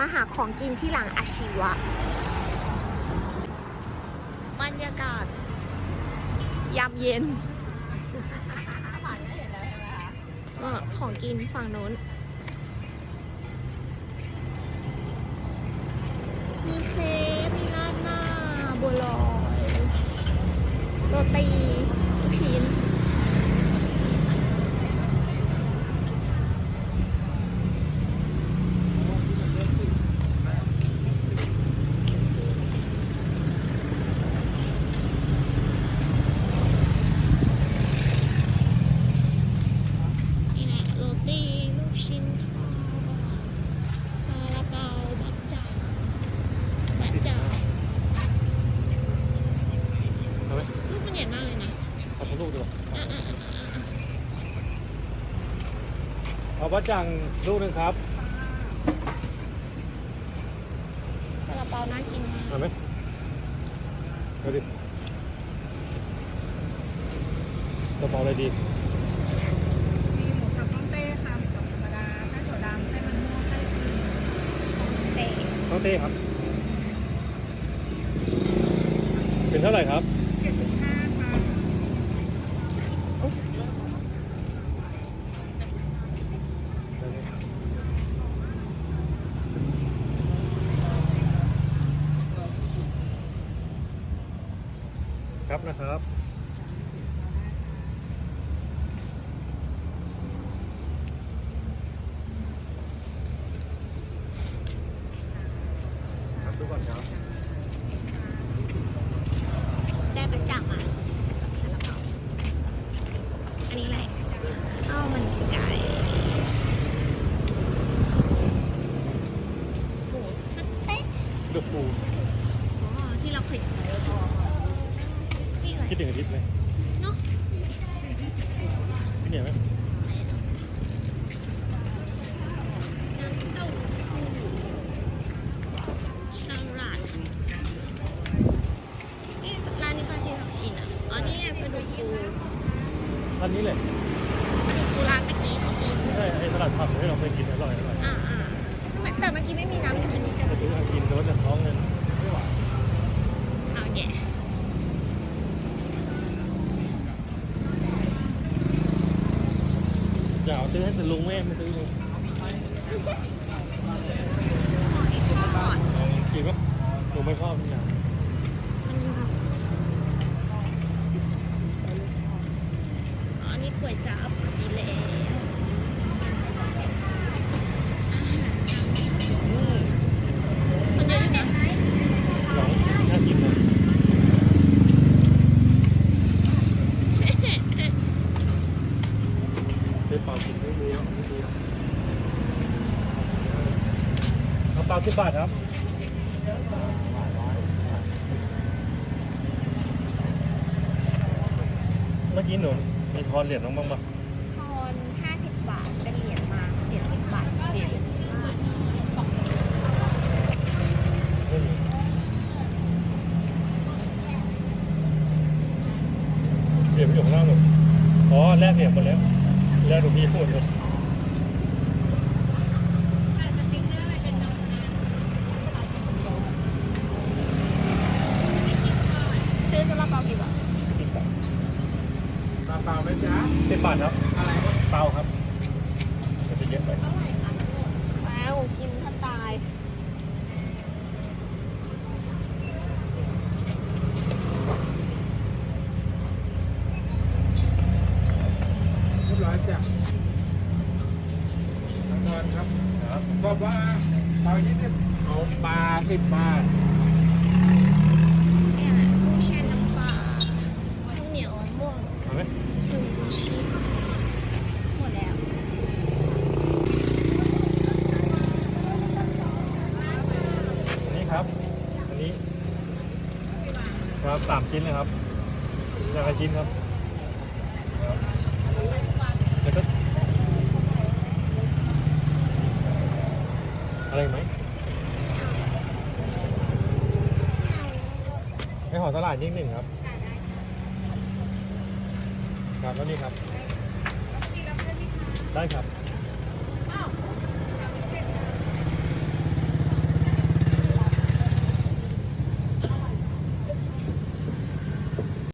มาหาของกินที่หลังอาชีวะบรรยากาศ ยามเย็นของกินฝั่งโน้น มีเค้กมีราดหน้าบัวลอยโรตีลูกชิ้น นี่แหละโรตีลูกชิ้นทอดซาลาเปาบักจ่างบักจ่าง เอาไหม ลูกมันใหญ่มากเลยนะ เอาทั้งลูกดีกว่า อะอะอะอะอะ เอาบะจังลูกหนึงครับซาลาเปาน่ากินมากเอาไหมเอาดิกระเป๋าอะไรดีมีหมูสับต้องเต้ค่ะหมูสับธรรมดาไส้ถั่วดำไส้มันม่วงไส้ครีมเตะต้องเต้ครับ เป็นเท่าไหร่ครับเจ็ดสิบห้าค่ะ อุ๊ย ครับนะครับครับดูก่อนครับได้บักจ่างมาซาลาเปาอันนี้อะไรข้าวมันไก่หมูสะเต๊ะ ดูปู อ๋อที่เราเคยกินนี่อะไร คิดถึงอาทิตย์ไหมเนาะพี่เหนียวไหมน้ำเต้าหู้สลัดนี่ร้านนี้ป้าที่เรากินอะอ๋อนี่ไงปลาดุกฟูร้านนี้เลยปลาดุกฟูร้านเมื่อกี้ที่กินใช่ไอ้สลัดผักที่เราเคยกินอร่อยอร่อยอ่าอ่าแต่เมื่อกี้ไม่มีน้ำกินแต่ทุกคนกินแต่ว่าจะท้องเงินไม่ไหว เอาแย่ อยากเอาซื้อให้แต่ ลุงแม่ไม่ซื้อลุงกินก็ลุงไม่ชอบนี่นะมันนี้ก๋วยจั๊บกินแล้วอาหาร อืม มันเยอะอยู่นะ หลังน่ากินเลยเดี๋ยวเปล่ากินไม่ เยอะไม่เยอะเอาเปล่าสิบบาทครับเมื่อกี้หนูมีทอนเหรียญน้องบ้างปะทอน50บาทเป็นเหรียญมาเหรียญ10บาทเหรียญสองไม่มีเหรียญมันอยู่ข้างล่างหนูอ๋อแลกเหรียญหมดแล้วแลกหนูพี่พูดเลย ซื้อซาลาเปากี่บาทสิบบาทปลาเปล่าไหมจ๊ะสิบบาทครับ อะไรเปล่าครับมันจะเยอะไปแล้วกินถ้าตายเรียบร้อยจ้ะทางทอนครับครับบอกว่าปลายี่สิบเอาปลาสิบบาท เนี่ยแหละกุ้งแช่น้ำปลาข้าวเหนียวมะม่วง เอาไหม ซูชิหมดแล้ว นี่ครับ อันนี้ ครับสามชิ้นเลยครับอย่างละชิ้นครับครับแล้วก็อะไรอีกไหมให้ห่อสลัดยิ่งหนึ่งครับ ครับแล้วนี่ครับ ได้ครับ